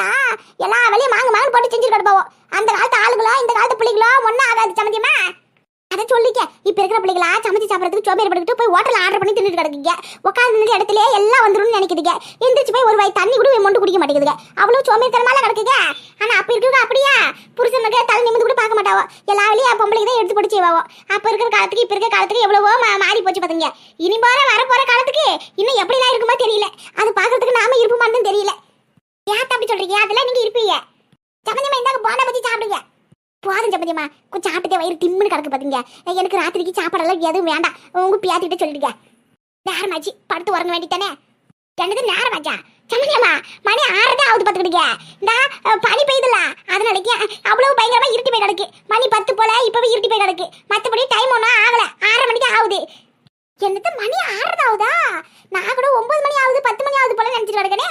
எல்லாம் எல்லா வேலையும் மாங்க மாங்க போட்டு செஞ்சுட்டு கிடப்பாவோ அந்த காலத்து ஆளுங்களோ இந்த காலத்து பிள்ளைகளோ ஒன்றும் ஆகாது சம்மந்தியமா அதை சொல்லிக்க. இப்ப இருக்கிற பிள்ளைங்களா சமைச்சு சாப்பிடறதுக்கு சோம்பேறி படுக்கிட்டு போய் ஹோட்டல் ஆர்டர் பண்ணி தின்னுட்டு கிடக்குங்க உட்காந்து இடத்துலயே எல்லாம் வந்துடும் நினைக்குதுங்க. எந்திரிச்சு போய் ஒரு வாய் தண்ணி கூட மொண்டு குடிக்க மாட்டேங்குதுங்க. அவ்வளவு சோம்பேறித்தனமால கிடக்குங்க. ஆனால் அப்போ இருக்கிறது அப்படியா? புருஷனுக்கு தலை நிமிந்து கூட பார்க்க மாட்டாவோ. எல்லா வேலையும் பொம்பளைக்கு தான் எடுத்து போட்டு செய்வாவோ. அப்போ இருக்கிற காலத்துக்கு இப்ப இருக்கிற காலத்துக்கு எவ்வளவோ மாறி போச்சு பார்த்துங்க இனி போகிற வரப்போகிற காலத்துக்கு இன்னும் எப்படிலாம் இருக்குமா தெரியல. அது பாக்குறதுக்கு நாம இருப்போமான்னு போதும் கொஞ்சம் சாப்பிட்டே வயிறு திம்னு கிடக்கு பாத்தீங்க. எனக்கு ராத்திரிக்கு சாப்பாடெல்லாம் எதுவும் வேண்டாம். உங்க பியாத்திட்ட சொல்லிடுங்க. நேரமாச்சு படுத்து உறங்க வேண்டித்தானே என்னது நேரமாச்சா? சமஞ்சமா மணி ஆறதே ஆகுது பார்த்துக்கிடுங்க இந்த பனி பெய்யுதுல அதனாலக்கு அவ்வளவு பயங்கரமா இருட்டி போய் கிடக்கு. மணி பத்து போல இப்பவே இருட்டி போய் கிடக்கு. மத்தபடி டைம் ஒன்றும் ஆகல. ஆறரை மணிக்கு ஆகுது. என்னது மணி ஆறு ஆகுதா? நான் கூட ஒன்பது மணி ஆகுது பத்து மணி ஆகுது போல நினைச்சிட்டு கிடக்கனே.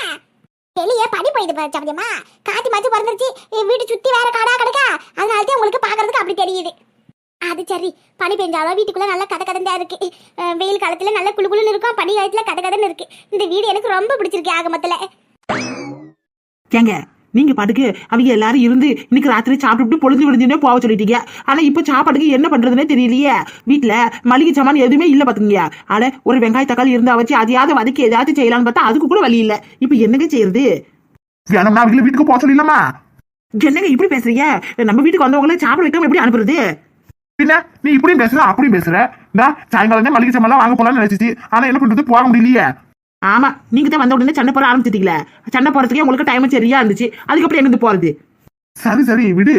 பனி பெய்யுது பாரு சமயமா காத்து மாச்சு பிறந்துருச்சு. வீட்டு சுத்தி வேற காடா கிடக்கா. அதனால தான் உங்களுக்கு பாக்குறதுக்கு அப்படி தெரியுது. அது சரி. பனி பெஞ்சாலும் வீட்டுக்குள்ள நல்லா கதை கதந்தா இருக்கு. வெயில் காலத்துல நல்ல குளு குளுன்னு இருக்கும். பனி காலத்துல கதை கதன்னு இருக்கு. இந்த வீடு எனக்கு ரொம்ப பிடிச்சிருக்கு ஆகமத்துல. ஏங்க நீங்க பாட்டுக்கு அவங்க எல்லாரும் இருந்து இன்னைக்கு ராத்திரி சாப்பிட்டு பொழுது விடுஞ்சுனே போக சொல்லிட்டீங்க. ஆனா இப்ப சாப்பாடுக்கு என்ன பண்றதுன்னே தெரியலையே. வீட்டுல மளிகை சாமான் எதுவுமே இல்ல பாத்துங்க ஆனா ஒரு வெங்காய தக்காளி இருந்தா வச்சு அதையாவது வதக்கி ஏதாச்சும் செய்யலாம்னு பார்த்தா அதுக்கு கூட வழி இல்ல. இப்ப என்னங்க செய்யறது? வேணும்னா அவங்கள வீட்டுக்கு போக சொல்லிடலாமா? என்னங்க இப்படி பேசுறீங்க? நம்ம வீட்டுக்கு வந்தவங்கள சாப்பிட வைக்காம எப்படி அனுப்புறது? பின்ன நீ இப்படியும் பேசுற அப்படியும் பேசுற. இந்த சாயங்காலம் மளிகை சாமான் வாங்க போலாம்னு நினைச்சிச்சு. ஆனா என்ன பண்றது? போக முடியலையே. ஆமா நீங்க தான் வந்த உடனே சண்டை போட ஆரம்பிச்சிட்டீங்களே. சண்டை போறதுக்கே உங்களுக்கு டைம் சரியா இருந்துச்சு. அதுக்கப்புறம் எங்க போறது? சரி சரி விடு.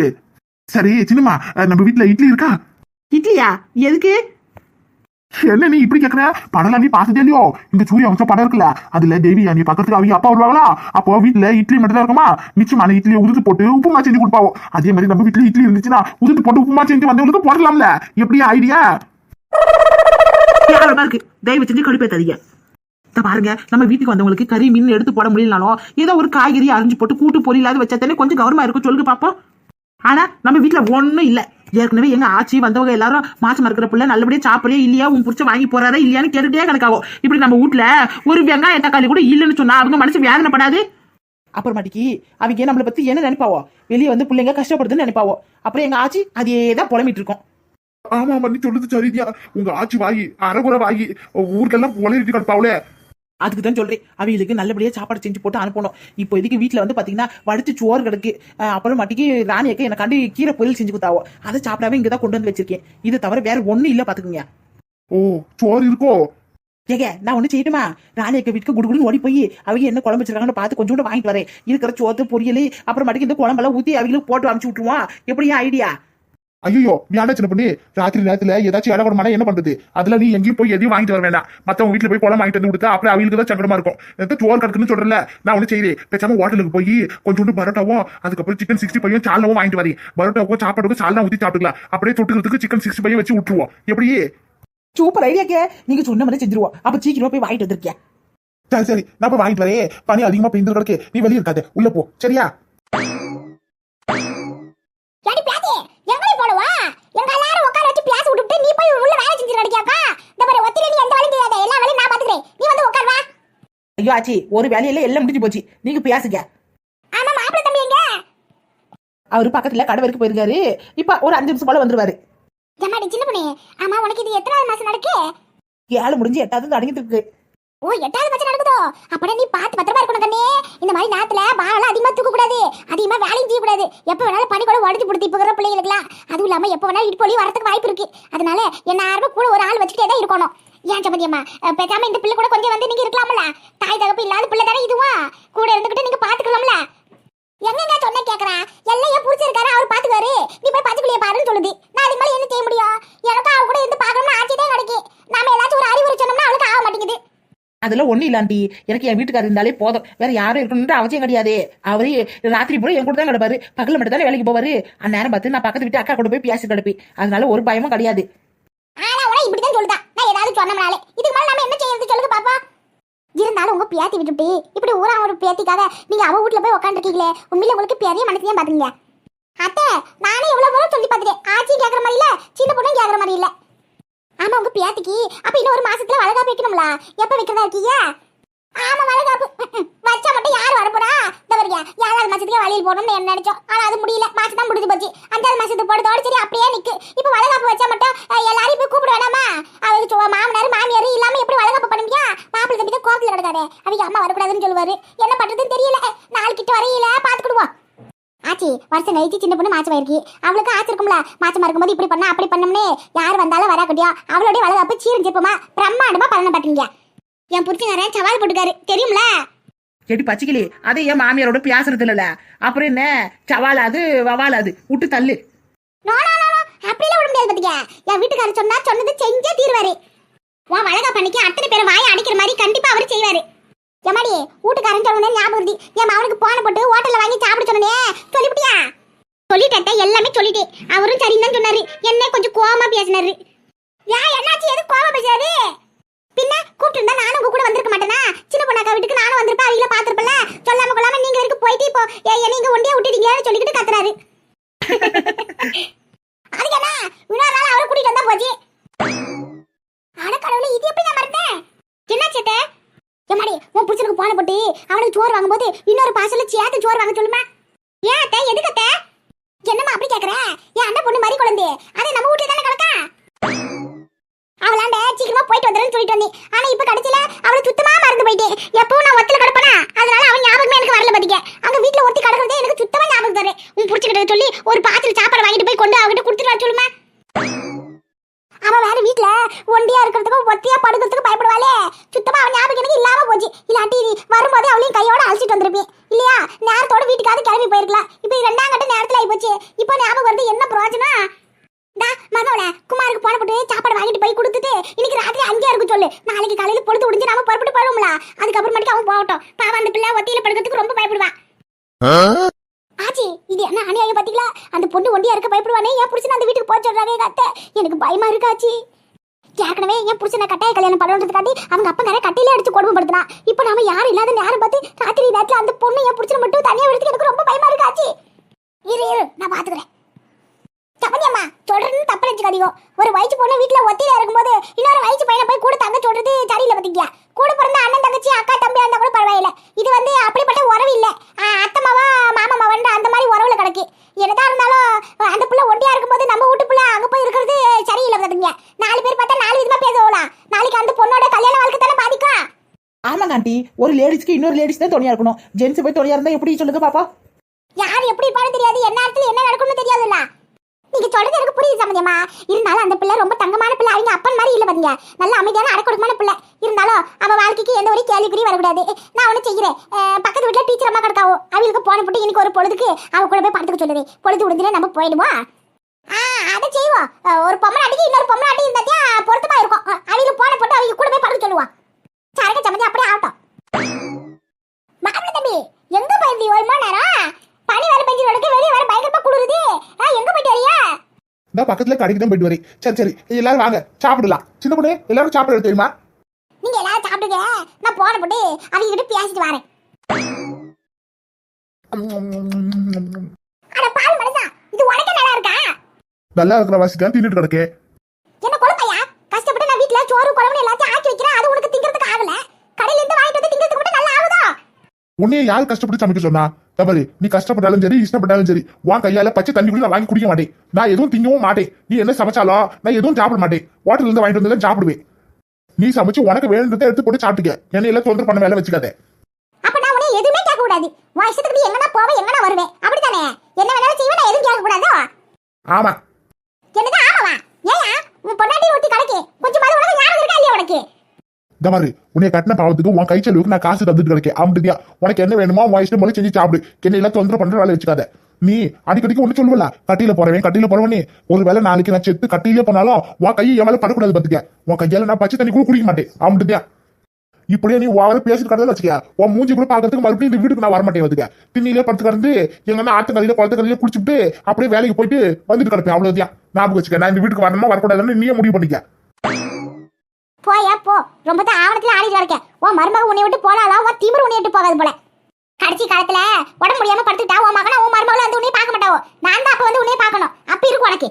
சரி சின்னம்மா அஹ், நம்ம வீட்டுல இட்லி இருக்கா? இட்லியா? எதுக்கு? என்ன நீ இப்படி கேக்குற? படம் நீ பாத்துட்டே இல்லையோ? இந்த சூரிய வம்சம் படம் இருக்குல்ல அதுல தேவி நீ பக்கத்துக்கு அவங்க அப்பா வருவாங்களா? அப்போ வீட்டுல இட்லி மட்டும் தான் இருக்குமா? மிச்சமான இட்லியை உதுத்து போட்டு உப்புமா செஞ்சு கொடுப்பாவோ? அதே மாதிரி நம்ம வீட்டுல இட்லி இருந்துச்சுன்னா உதுத்து போட்டு உப்புமா செஞ்சு வந்தவங்களுக்கு போடலாம்ல. எப்படி ஐடியா இருக்கு. தயவு செஞ்சு கழிப்பே இத பாருங்க நம்ம வீட்டுக்கு வந்தவங்களுக்கு கறி மீன் எடுத்து போட முடியலனாலும் ஏதோ ஒரு காய்கறி அரிஞ்சு போட்டு கூட்டு பொரியலாவது வச்சா தானே கொஞ்சம் கவனமா இருக்கும். சொல்லுங்க பாப்போம். ஆனா நம்ம வீட்டுல ஒண்ணும் இல்ல. ஏற்கனவே எங்க ஆச்சி வந்தவங்க எல்லாரும் மாசமா இருக்கிற பிள்ளை நல்லபடியா சாப்பிடலையா இல்லையா உன் புடிச்ச வாங்கி போறாரா இல்லையான்னு கேட்டுட்டே கணக்காகும். இப்படி நம்ம வீட்டுல ஒரு வெங்காய தக்காளி கூட இல்லைன்னு சொன்னா அவங்க மனசு வேதனைப்படாது? அப்புறமாட்டிக்கு அவங்க நம்மளை பத்தி என்ன நினைப்பாவோ? வெளியே வந்து பிள்ளைங்க கஷ்டப்படுதுன்னு நினைப்பாவோ? அப்புறம் எங்க ஆச்சி அதே தான் புலம்பிட்டு இருக்கோம். ஆமா ஆமா நீ சொல்லுது சரிதியா உங்க ஆட்சி வாங்கி அரைகுறை வாங்கி ஊருக்கெல்லாம் உலகிட்டு கிடப்பாவுல. அதுக்கு தான் சொல்றேன். அவங்களுக்கு நல்லபடியா சாப்பாடு செஞ்சு போட்டு அனுப்பணும். இப்போ இதுக்கு வீட்ல வந்து பாத்தீங்கன்னா வடிச்சு சோறு கிடக்கு. அப்புறம் மாட்டிக்கு ராணி அக்கா எனக்காண்டி கீரை பொரியல் செஞ்சு கொடுத்தாவோ. அதை சாப்பிடாம இங்க தான் கொண்டு வந்து வச்சிருக்கேன். இதை தவிர வேற ஒண்ணும் இல்ல பாத்துக்குங்க. ஓ சோறு இருக்கோ? ஏங்க நான் ஒண்ணு செய்யட்டுமா? ராணி அக்கா வீட்டுக்கு குடுகுடுன்னு ஓடி போய் அவங்க என்ன குழம்பு வச்சிருக்காங்கன்னு பார்த்து கொஞ்சோண்டு வாங்கிட்டு வரேன். இருக்கிற சோத்து பொரியல் அப்புறம் மாட்டிக்கு இந்த குழம்பெல்லாம் ஊத்தி அவங்களுக்கு போட்டு அனுப்பிச்சு விட்டுருவோம். எப்படியா ஐடியா? ஐயோ நீ என்ன சின்ன பண்ணி ராத்திரி நேரத்துல ஏதாச்சும் இடம் கொடுமானா என்ன பண்றது? அதுல நீ எங்கேயும் போய் எதையும் வாங்கிட்டு வர வேண்டாம். மத்தவங்க வீட்டுல போய் குழம்பு வாங்கிட்டு வந்து கொடுத்தா அப்புறம் அவங்களுக்கு தான் சங்கடமா இருக்கும். எந்த சோறு கிடக்குன்னு சொல்றல நான் ஒண்ணு செய்யறேன் பேசாம ஹோட்டலுக்கு போய் கொஞ்சோண்டு பரோட்டாவும் அதுக்கப்புறம் சிக்கன் சிக்ஸ்டி ஃபைவும் சால்னாவும் வாங்கிட்டு வரேன் பரோட்டாவுக்கும் சாப்பாடுக்கும் சால்னா ஊத்தி சாப்பிட்டுக்கலாம். அப்படியே தொட்டுக்கிறதுக்கு சிக்கன் சிக்ஸ்டி ஃபைவ் வச்சு விட்டுருவோம் எப்படி? சூப்பர் ஐடியாக்கே நீங்க சொன்ன மாதிரி செஞ்சிருவோம். அப்ப சீக்கிரமா போய் வாங்கிட்டு வந்திருக்கேன். சரி சரி. நான் போய் வாங்கிட்டு வரேன். பனி அதிகமா பெய்ந்து கிடக்கு. நீ வெளியே இருக்காத. உள்ள போ. சரியா ஏடி பியாத்தி எங்கடி போடுவா எங்க எல்லாரும் உட்கார வச்சு பியாசி விட்டுட்டு நீ போய் உள்ள வேலை செஞ்சு நடிக்காக்கா இந்த மாதிரி ஒத்திரி நீ எந்த வேலையும் செய்யாத எல்லா வேலையும் நான் பாத்துக்கிறேன் நீ வந்து உட்கார் வா ஐயோ ஆச்சி ஒரு வேலையில எல்லாம் முடிஞ்சு போச்சு. நீங்க பேசுங்க. ஆமா மாப்பிள்ளை தம்பி எங்க? அவரு பக்கத்துல கடை வரைக்கும் போயிருக்காரு. இப்ப ஒரு அஞ்சு நிமிஷம் போல வந்துருவாரு. எம்மாடி சின்ன பொண்ணு. ஆமா உனக்கு இது எத்தனாவது மாசம் நடக்கு? ஏழு முடிஞ்சு எட்டாவது அடங்கிட்டு இருக்கு ஓ எட்டாவது மாசம் நடக்குதோ? அப்பட நீ பார்த்து பத்திரமா இருக்கணும் கண்ணே. இந்த மாதிரி நேரத்துல பாலம் அதிகமா தூக்க கூடாது அதிகமா வேலையும் செய்ய கூடாது எப்ப வேணாலும் பனி கூட உடச்சு பிடிச்சி இப்ப இருக்கிற பிள்ளைங்களுக்குலாம் அதுவும் இல்லாம எப்ப வேணாலும் இடுப்பு வலி வரதுக்கு வாய்ப்பு இருக்கு. அதனால என்ன ஆரம்ப கூட ஒரு ஆள் வச்சுட்டே தான் இருக்கணும். ஏன் சம்மந்தியம்மா அஹ் பேசாம இந்த பிள்ளை கூட கொஞ்சம் வந்து நீங்க இருக்கலாம்ல. தாய் தகப்பு இல்லாத பிள்ளை தானே இதுவா? கூட இருந்துகிட்டு நீங்க பாத்துக்கலாம்ல. எங்கங்க சொன்ன கேக்குறேன் எல்லாம் ஏன் புடிச்சிருக்காரு அவர் பாத்துக்காரு நீ போய் பச்சைக்குள்ளிய பாருன்னு சொல்லுது. நான் அதுக்கு மேல என்ன செய்ய முடியும்? எனக்கு அவ கூட இருந்து பார்க்கணும்னு ஆட்சி தான் கிடைக்கு. நாம ஏதாச்சும் ஒரு அறிவுரை சொன்னோம்னா அவளுக்கு ஆக மாட்டேங்குது. அதுல ஒண்ணு இல்லாண்டி எனக்கு என் வீட்டுக்காரர் இருந்தாலே போதும். வேற யாரும் இருக்கணும்னு அவசியம் கிடையாது. அவரு ராத்திரி பூரா என் கூட தான் கிடப்பாரு. பகல மட்டும் தானே வேலைக்கு போவாரு. அந்நேரம் பார்த்து நான் பக்கத்து வீட்டு அக்கா கூட போய் பேசி கிடப்பேன். அதனால ஒரு பயமும் கிடையாது. இப்படிதான் சொல்லுதா. ஏதாவது சொன்னோம்னாலே இதுக்கு மேல நாம என்ன செய்யறது? சொல்லுங்க பாப்பா. இருந்தாலும் உங்க பியாத்தி விட்டுட்டு இப்படி ஊரா ஒரு பியாத்திக்காக நீங்க அவ வீட்டுல போய் உட்காந்துருக்கீங்களே உண்மையில உங்களுக்கு பெரிய மனசையும் பாத்துங்க அத்தை நானே எவ்வளவு தூரம் சொல்லி பார்த்துட்டேன். ஆச்சி கேக்குற மாதிரி இல்ல சின்ன பொண்ணும் கேக்குற மாதிரி இல்ல. ஆமா உங்க பியாத்திக்கு அப்ப இன்னும் ஒரு மாசத்துல வளகாப்பு வைக்கணும்ல? எப்ப வைக்கிறதா இருக்கீங்க? ஆமா வச்சா மட்டும் யார் வரப்போறா? இந்த பாருங்க ஏழாவது மாசத்துக்கு போடணும்னு நினைச்சோம். ஆனா அது முடியல. மாசம் முடிஞ்சு போச்சு. அஞ்சாவது மாசத்துக்கு போட்டதோட சரி அப்படியே நிக்கு. இப்ப வளைகாப்பு வச்சா மட்டும் எல்லாரையும் போய் கூப்பிட மாமனார் மாமியார் இல்லாம எப்படி வளைகாப்பு பண்ண முடியா மாப்பிள்ளை தம்பி தான் கோபத்துல கிடக்காரு அவங்க சொல்லுவாரு. என்ன பண்றதுன்னு தெரியல. நாளைக்கிட்ட வரையில பாத்துக்கிடுவோம் ஆச்சி வருஷம் கழிச்சு சின்ன பொண்ணு மாச்சமா இருக்கு அவளுக்கு ஆச்சு இருக்கும்ல. மாச்சமா இருக்கும்போது இப்படி பண்ணா அப்படி பண்ணோம்னே. வந்தாலும் வராக்கட்டியோ அவளுடைய வளர்ப்பு சீரும் சிற்பமா? பிரம்மாண்டமா பலனை பாட்டுங்க என் புரிச்சுங்காரன் சவால் போட்டுக்காரு. தெரியும்ல? கேட்டி பச்சைக்கிளி அது என் மாமியாரோட பேசுறது இல்லல அப்புறம் என்ன? சவாலாது வவாலாது. விட்டு தள்ளு. அப்படிலாம் விட முடியாது பாத்தீங்க என் வீட்டுக்காரர் சொன்னா சொன்னது செஞ்சே தீர்வாரு. உன் வளகா பண்ணிக்கு அத்தனை பேரும் வாயை அடிக்கிற மாதிரி கண்டிப்பா அவர் செய்வாரு. எம்மாடி வீட்டுக்காரன் சொன்னதே ஞாபகம் வருது. என் அவனுக்கு போன போட்டு ஹோட்டல்ல வாங்கி சாப்பிட சொன்னனே. சொல்லிவிட்டியா? சொல்லிட்டேன் எல்லாமே சொல்லிட்டேன். அவரும் சரின்னு சொன்னாரு. என்ன கொஞ்சம் கோவமா பேசினாரு. ஏன் என்னாச்சு? எது கோவமா பேசாரு பின்ன கூப்பிட்டு இருந்தா நானும் உங்க கூட வந்திருக்க மாட்டேனா? சின்ன பொண்ணாக்கா வீட்டுக்கு நானும் வந்திருப்பேன் அவங்கள பாத்திருப்பல சொல்லாம கொள்ளாம நீங்க வரைக்கும் போயிட்டு இப்போ? ஏ, என்னை இங்க ஒண்டியா விட்டுட்டீங்களேன்னு சொல்லிக்கிட்டு கத்துறாரு. அதுக்கு என்ன? இன்னொரு நாள் அவரை கூட்டிட்டு வந்தா போச்சு. அட கடவுளே இது எப்படி நான் மறந்தேன்? என்ன சேத்த? எம்மாடி உன் புருஷனுக்கு போன போட்டு அவனுக்கு சோறு வாங்கும்போது இன்னொரு பாசல சேர்த்து சோறு வாங்க சொல்லுமா? ஏன் அத்தை எதுக்கு அத்தை? என்னம்மா அப்படி கேக்குற? என் அண்ணன் பொண்ணு மாதிரி குழந்தை. அதை நம்ம வீட்டுல தானே கிடக்கா அவளாண்ட சீக்கிரமா போயிட்டு வந்துடுன்னு சொல்லிட்டு வந்தேன். ஆனா இப்ப கடைசியில அவளை சுத்தமா மறந்து போயிட்டேன். எப்பவும் நான் ஒத்துல கிடப்பனா? அதனால அவன் ஞாபகமே எனக்கு வரல பாத்தீங்க அங்க வீட்டுல ஒருத்தி கிடக்குறதே எனக்கு சுத்தமா ஞாபகம் தரேன் உன் புடிச்சுக்கிட்ட சொல்லி ஒரு பாத்திரம் சாப்பாடு வாங்கிட்டு போய் கொண்டு அவகிட்ட கொடுத்துட்டு வர சொல்லுமா? அவன் வேற வீட்டுல ஒண்டியா இருக்கிறதுக்கும் ஒத்தியா படுக்கிறதுக்கும் பயப்படுவாளே. சுத்தமா அவன் ஞாபகம் எனக்கு இல்லாம போச்சு. இல்லாட்டி நீ வரும்போது அவளையும் கையோட அழைச்சிட்டு வந்திருப்பேன். இல்லையா? நேரத்தோட வீட்டுக்காவது கிளம்பி போயிருக்கலாம். இப்போ இரண்டாம் ரெண்டாம் கட்ட நேரத்துல ஆயிப்போச்சு. போச்சு இப்போ ஞாபகம் வருது என்ன பிரயோஜனம்? டா மகனோட குமாருக்கு போன போட்டு சாப்பாடு வாங்கிட்டு போய் கொடுத்துட்டு இன்னைக்கு ராத்திரி அங்கேயா இருக்கும் சொல்லு. நாளைக்கு காலையில பொழுது முடிஞ்சு நாம புறப்பட்டு போயிடுவோம்ல அதுக்கப்புறமேட்டுக்கு அவன் போகட்டும். பாவம் அந்த பிள்ளை ஒத்தியில படுக்கிறதுக்கு ரொம்ப பயப்படுவான் ஆச்சி இது என்ன அநியாயம் பாத்தீங்களா? அந்த பொண்ணு ஒண்டியா இருக்க பயப்படுவானே? என் புருஷன் அந்த வீட்டுக்கு போக சொல்றாங்க எங்க அத்தை. எனக்கு பயமா இருக்கு ஆச்சி. ஏற்கனவே என் புருஷனை கட்டாய கல்யாணம் பண்ணணுன்றதுக்காண்டி அவங்க அப்பங்கார கட்டையில அடிச்சு கொடுமைப்படுத்தினா. இப்போ நாம யாரும் இல்லாத நேரம் பார்த்து ராத்திரி நேரத்துல அந்த பொண்ணு என் புருஷனை மட்டும் தனியா விடுறதுக்கு எனக்கு ரொம்ப பயமா இருக்கு ஆச்சி. இரு இரு நான் பாத்துக்கிறேன் சொல்றது தப்பு நினைச்சுக்காதீங்க ஒரு வயசு பொண்ணு வீட்டுல ஒத்தியில இருக்கும்போது இன்னொரு வயசு பையனை போய் கூட தங்க சொல்றது சரியில்லை பாத்தீங்க கூட பிறந்த அண்ணன் தங்கச்சி அக்கா தம்பியா இருந்தா கூட பரவாயில்ல. இது வந்து அப்படிப்பட்ட உறவு இல்ல. அத்தை மாவா மாமா மாவன் அந்த மாதிரி உறவுல கிடக்கு. என்னதான் இருந்தாலும் அந்த புள்ள ஒண்டியா இருக்கும்போது நம்ம வீட்டு புள்ள அங்க போய் இருக்கிறது சரியில்லை பாத்தீங்க நாலு பேர் பார்த்தா நாலு விதமா பேசுவோம் நாளைக்கு அந்த பொண்ணோட கல்யாண வாழ்க்கை தானே பாதிக்கும்? ஆமாங்க ஆண்டி. ஒரு லேடிஸ்க்கு இன்னொரு லேடிஸ் தான் துணையா இருக்கணும். ஜென்ஸ் போய் துணையா இருந்தா எப்படி சொல்லுங்க பாப்பா? யார் எப்படி இருப்பான்னு தெரியாது. என்ன இடத்துல என்ன நடக்கும்னு தெரியாதுல்ல. நீங்க சொல்றது எனக்கு புரியுது சம்பந்தியமா இருந்தாலும் அந்த பிள்ளை ரொம்ப தங்கமான பிள்ளை. அவங்க அப்பன் மாதிரி இல்ல பாத்தீங்க நல்ல அமைதியான அடக்கொடுக்கமான பிள்ளை. இருந்தாலும் அவன் வாழ்க்கைக்கு எந்த ஒரு கேள்விக்குறி வரக்கூடாது. நான் ஒண்ணு செய்கிறேன் பக்கத்து வீட்டுல டீச்சர் அம்மா கிடக்காவோ அவளுக்கு போன போட்டு இன்னைக்கு ஒரு பொழுதுக்கு அவ கூட போய் படத்துக்கு சொல்லுது. பொழுது முடிஞ்சுல நம்ம போயிடுவோம் ஆ அதை செய்வோம். ஒரு பொம்மை அடிக்கு இன்னொரு பொம்மை அடி இருந்தாத்தியா பொருத்தமா இருக்கும். அஹ், அவளுக்கு போன போட்டு அவங்க கூட போய் படுக்க சொல்லுவோம் சரக்கு சம்மந்தி அப்படியே ஆகட்டும் மாப்பிள்ளை தம்பி எங்க போயிருந்தி ஒரு மணி நேரம் பனி வேற பெஞ்சு நடக்க வெளியே வேற பயங்கரமா குளிருது ஆ, எங்க போயிட்டு வரியா இந்த பக்கத்துல கடைக்கு தான் போயிட்டு வரேன். சரி சரி. எல்லாரும் வாங்க. சாப்பிடலாம். சின்ன பொண்ணு எல்லாரும் சாப்பிட தெரியுமா நீங்க எல்லாரும் சாப்பிடுங்க. நான் போன போட்டு அவங்க கிட்ட பேசிட்டு வரேன். அட பால் மனசா இது உனக்கு நல்லா இருக்கா? நல்லா இருக்கிற வாசி தான் தின்னுட்டு கிடக்கே. என்ன குழப்பையா? கஷ்டப்பட்டு நான் வீட்ல சோறு குழம்பு எல்லாத்தையும் ஆக்கி வைக்கிறேன். அது உனக்கு திங்கிறதுக்கு ஆகல. கடையில இருந்து வாங்கிட்டு வந்து திங்கிறதுக்கு மட்டும் நல்லா ஆகுதா? உன்னைய யார் கஷ்டப்பட்டு சமைக்க சொன்னா? தவறு. நீ கஷ்டப்பட்டாலும் சரி இஷ்டப்பட்டாலும் சரி உன் கையால பச்சை தண்ணி கூட நான் வாங்கி குடிக்க மாட்டேன். நான் எதுவும் திங்கவும் மாட்டேன். நீ என்ன சமைச்சாலும் நான் எதுவும் சாப்பிட மாட்டேன். ஹோட்டல்ல இருந்து வாங்கிட்டு வந்து சாப்பிடுவேன். நீ சமைச்சு உனக்கு வேணுன்றதை எடுத்து போட்டு சாப்பிட்டுக்க. என்னை எல்லாம் தொந்தரவு பண்ண வேலை வச்சுக்காத. அப்ப நான் உன்னை எதுவுமே கேட்க கூடாது உன் இஷ்டத்துக்கு நீ எங்கனா போவே எங்கனா வருவேன் அப்படித்தானே? என்ன வேணாலும் செய்வேன் நான் எதுவும் கேட்க கூடாதோ ஆமா. என்னதான் ஆமாவா ஏயா உன் பொண்டாட்டி ஒருத்தி கடைக்கு கொஞ்சம் மாதிரி உனக்கு ஞாபகம் இருக்கா இல்லையா உனக்கு இந்த மாதிரி உன்னை கட்டின பாவத்துக்கு உன் கை செலவுக்கு நான் காசு தந்துட்டு கிடைக்கேன். அப்படியா உனக்கு என்ன வேணுமோ உன் இஷ்டம் போல செஞ்சு சாப்பிடு. என்ன எல்லாம் தொந்தரவு பண்ற வேலை வச்சுக்காத. நீ அடிக்கடிக்கு ஒண்ணு சொல்லுவல கட்டியில போறவன் கட்டியில போறவனே. ஒரு வேளை நாளைக்கு நான் செத்து கட்டியிலே போனாலும் உன் கையை என் மேல படக்கூடாது பாத்துக்க. உன் கையால நான் பச்சை தண்ணி கூட குடிக்க மாட்டேன். அப்படியா இப்படியே நீ ஓவர பேசிட்டு கடந்து வச்சுக்க உன் மூஞ்சி கூட பாக்கிறதுக்கு மறுபடியும் இந்த வீட்டுக்கு நான் வரமாட்டேன் வந்துக்க திண்ணிலே படுத்து கடந்து எங்கன்னா ஆத்து கதையில குளத்து கதையில குடிச்சுட்டு அப்படியே வேலைக்கு போயிட்டு வந்துட்டு கிடப்பேன். அவ்வளவுதான். ஞாபகம் வச்சுக்க. நான் இந்த வீட்டுக்கு வரணுமா வரக்கூடாதுன்னு நீயே முடிவு பண்ணிக்க. போயா போ. ரொம்ப தான் ஆவணத்துல ஆடிட்டு கிடக்க உன் மருமக உன்னை விட்டு போனாலும் உன் திமிரு உன்னை விட்டு போகாது போல. கடைசி காலத்துல உடம்பு முடியாம படுத்துட்டா உன் மகனா உன் மருமகளும் வந்து உன்னைய பார்க்க மாட்டாவோ? நான் தான் அப்ப வந்து உன்னைய பார்க்கணும். அப்ப இருக்கும் உனக்கு.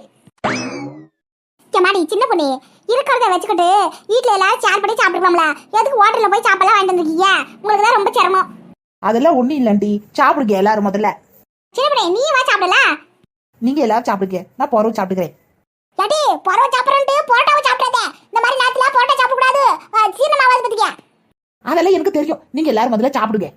ஏம்மாடி சின்ன பொண்ணு இருக்கிறத வச்சுக்கிட்டு வீட்ல எல்லாரும் ஷேர் பண்ணி சாப்பிட்டுக்கலாம்ல எதுக்கு ஹோட்டல்ல போய் சாப்பிடலாம் வாங்கிட்டு வந்திருக்கீங்க? உங்களுக்கு தான் ரொம்ப சிரமம். அதெல்லாம் ஒண்ணும் இல்லண்டி. சாப்பிடுங்க எல்லாரும் முதல்ல. சின்ன பொண்ணு நீ வா சாப்பிடலாம். நீங்க எல்லாரும் சாப்பிடுங்க. நான் போறவும் சாப்பிட்டுக்கிறேன். ஏடி பரவ சாப்பிட்றேன்ட்டு போட்டாவை சீனமாவாது பத்தியா? அதெல்லாம் எனக்கு தெரியும். நீங்க எல்லாரும் முதல்ல சாப்பிடுங்க.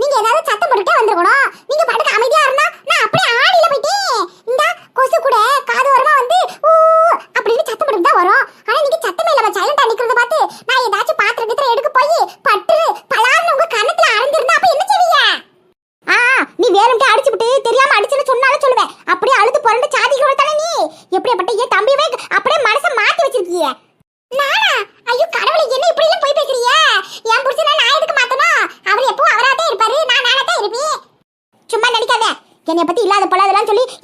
நீங்க ஏதாவது சத்தம் போட்டுட்டே வந்துருக்கணும். நீங்க பாட்டுக்கு அமைதியா இருந்தா நான் அப்படியே ஆடியில போயிட்டேன்.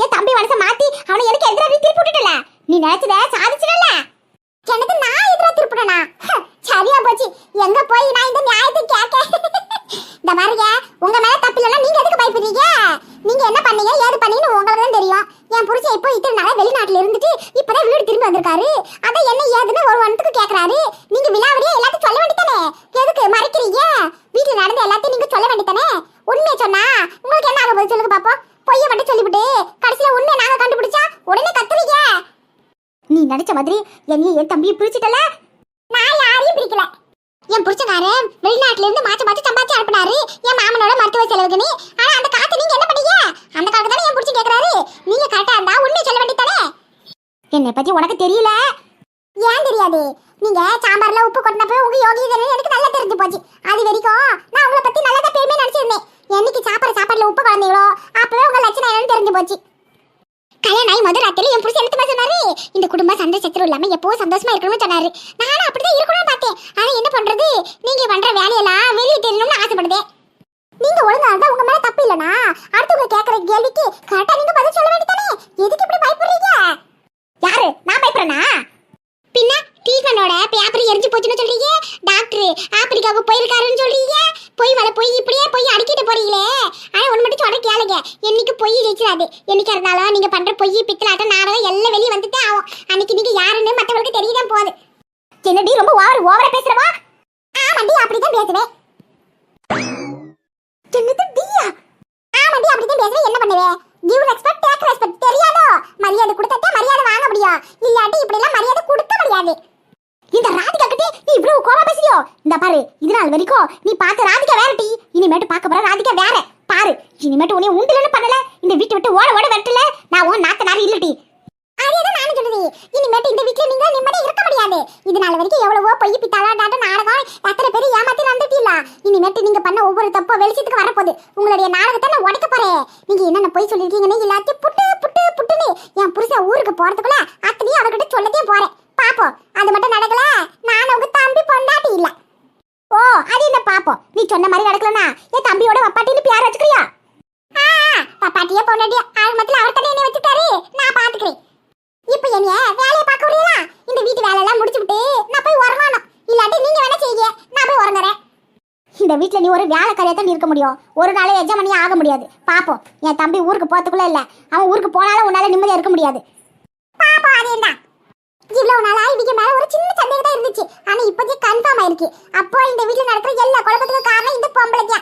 என் தம்பி மனசை மாத்தி அவனை எனக்கு எதிராக நீ திருப்பி விட்டுட்டல. நீ நினைச்சத சாதிச்சிடல எனக்கு நான் எதிராக திருப்பிடனா சரியா போச்சு. எங்க போய் நான் இந்த நியாயத்தை கேட்க? இந்த மாதிரிங்க உங்க மேல தப்பு இல்லைன்னா நீங்க எதுக்கு பயப்படுறீங்க? நீங்க என்ன பண்ணீங்க? ஏது பண்ணீங்கன்னு உங்களுக்கு தான் தெரியும். என் புருஷன் இப்போ இத்தனை நாளா வெளிநாட்டுல இருந்துட்டு இப்பதான் வீடு திரும்பி வந்திருக்காரு. அதான் என்ன ஏதுன்னு ஒரு ஒன்றுக்கு கேக்குறாரு. நீங்க விழாவிலேயே எல்லாத்தையும் சொல்ல வேண்டியதானே? எதுக்கு மறைக்கிறீங்க? வீட்டுல நடந்த எல்லாத்தையும் நீங்க சொல்ல வேண்டியதானே? உண்மையை சொன்னா உங்களுக்கு என்ன ஆக போகுது சொல்லுங்க பாப்போம். பொய்ய மட்டும் சொல்லிவிட்டு கடைசியில உண்மையை நாங்க கண்டுபிடிச்சா உடனே கத்துவீங்க. நீ நினைச்ச மாதிரி என்னைய என் தம்பியை பிரிச்சுட்டல? நான் யாரையும் பிரிக்கல. என் புருஷனாரன் வெளிநாட்டுல இருந்து மாச்ச மாச்ச சம்பாதிச்சு அனுப்பினாரு. என் மாமனோட மருத்துவ செலவுக்குன்னு ஆனா அந்த காசை நீங்க என்ன பண்ணீங்க? அந்த காலத்துல தானே என் புருஷன் கேக்குறாரு. நீங்க கரெக்டா இருந்தா உண்மை சொல்ல வேண்டியதானே என்னை பத்தி உனக்கு தெரியல? ஏன் தெரியாது? நீங்க சாம்பார்ல உப்பு கொட்டினப்ப உங்க யோகி எனக்கு நல்லா தெரிஞ்சு போச்சு. அது வரைக்கும் நான் உங்களை பத்தி நல்லா தான் பெருமையா நினைச்சிருந்தேன். என்னைக்கு சாப்பாடு சாப்பாடுல உப்பு கலந்தீங்களோ அப்பவே உங்க லட்சணம் என்னன்னு தெரிஞ்சு போச்சு. கல்யாணம் ஆகி முதல் ராத்திரி என் புருஷன் எடுத்து சொன்னாரு? இந்த குடும்ப சண்டை சச்சரவு இல்லாம எப்பவும் சந்தோஷமா இருக்கணும்னு சொன்னாரு. நானும் அப்படிதான் இருக்கணும்னு பார்த்தேன். ஆனா என்ன பண்றது? நீங்க பண்ற வேலையெல்லாம் வெளியே தெரியணும்னு ஆசைப்படுதேன் நீங்க ஒழுங்கா இருந்தா உங்க மேல தப்பு இல்லனா அடுத்தவங்க கேக்குற கேள்விக்கு கரெக்டா நீங்க பதில் சொல்ல வேண்டியதானே எதுக்கு இப்படி பயப்படுறீங்க? யாரு? நான் பயப்படுறேனா? பின்ன ட்ரீட்மெண்டோட பேப்பர் எரிஞ்சு போச்சுன்னு சொல்றீங்க? டாக்டர் ஆப்பிரிக்காவுக்கு போயிருக்காருன்னு சொல்றீங்க? போய் வர போய் இப்படியே போய் அடிக்கிட்டு போறீங்களே ஆனா ஒண்ணு மட்டும் சொல்ற கேளுங்க என்னைக்கு பேசாது ஜெயிச்சிடாது என்னைக்கா இருந்தாலும் நீங்க பண்ற பொய் பித்தலாட்டம் நாடகம் எல்லாம் வெளியே வந்துட்டே ஆகும். அன்னைக்கு நீங்க யாருன்னு மற்றவங்களுக்கு தெரியதான் போகுது. என்னடி ரொம்ப ஓவர் ஓவரா பேசுறவா? ஆமாண்டி அப்படிதான் பேசுவேன். என்னது டியா? ஆமாண்டி அப்படிதான் பேசுவேன். என்ன பண்ணுவே? கிவ் ரெஸ்பெக்ட் டேக் ரெஸ்பெக்ட் தெரியாதோ? மரியாதை கொடுத்தா மரியாதை வாங்க முடியும். இல்லாட்டி இப்படி எல்லாம் மரியாதை கொடுக்க முடியாது. இந்த ராதிகா கிட்ட நீ இவ்வளவு கோவா பேசுறியோ? இந்த பாரு இது நாள் வரைக்கும் நீ பார்த்த ராதிகா வேற டி. இனிமேட்டு பார்க்க போற ராதிகா வேற. பாரு இனிமேட்டு உன்னை உண்டுலன்னு பண்ணல இந்த வீட்டை விட்டு ஓட ஓட வெட்டல நான் உன் நாத்த நாரி இல்லடி அதேதான் நானும் சொல்லுது இனிமேட்டு இந்த வீட்ல நீங்க நிம்மதியா இருக்க முடியாது இது நாள் வரைக்கும் எவ்வளவோ பொய் பித்தாலாட்டம் நாடகம் எத்தனை பேர் ஏமாத்தி நடந்துட்டீங்களா இனிமேட்டு நீங்க பண்ண ஒவ்வொரு தப்போ வெளிச்சத்துக்கு வரப்போகுது உங்களுடைய நாடகத்தை நான் உடைக்க போறேன் நீங்க என்னென்ன பொய் சொல்லிருக்கீங்கன்னு எல்லாத்தையும் புட்டு புட்டு புட்டுன்னு என் புருஷன் ஊருக்கு போறதுக்குள்ள அத்தனையும் அவர்கிட்ட சொல்லத்தே போறேன் பாப்போம் அது மட்டும் நடக்கல நான் உங்க தம்பி பொண்டாட்டி இல்ல ஓ அது என்ன பாப்போம் நீ சொன்ன மாதிரி நடக்கலனா என் தம்பியோட வப்பாட்டின்னு பேர் வச்சுக்கிறியா? பப்பாட்டியா பொண்டாட்டியா. ஆரம்பத்துல அவர் தானே என்ன வச்சுட்டாரு நான் பாத்துக்கிறேன். இப்போ என்னைய வேலையை பார்க்க முடியல இந்த வீட்டு வேலை எல்லாம் முடிச்சு விட்டு நான் போய் உறங்கணும். இல்லாட்டி நீங்க வேணா செய்யுங்க. நான் போய் உறங்குறேன். இந்த வீட்டில் நீ ஒரு வேலைக்காரியா தான் இருக்க முடியும். ஒரு நாளே எஜமானியா ஆக முடியாது. பாப்போம். என் தம்பி ஊருக்கு போறதுக்குள்ள இல்ல. அவன் ஊருக்கு போனாலும் உன்னால நிம்மதியா இருக்க முடியாது. பாப்போம் அது என்ன? இவ்வளவு நாளா இவங்க மேல ஒரு சின்ன சந்தேகம் தான் இருந்துச்சு. ஆனா இப்போதைக்கு கன்ஃபார்ம் ஆயிருக்கு. அப்போ இந்த வீட்டுல நடக்கிற எல்லா குழப்பத்துக்கும் காரணம் இந்த பொம்பளைக்கு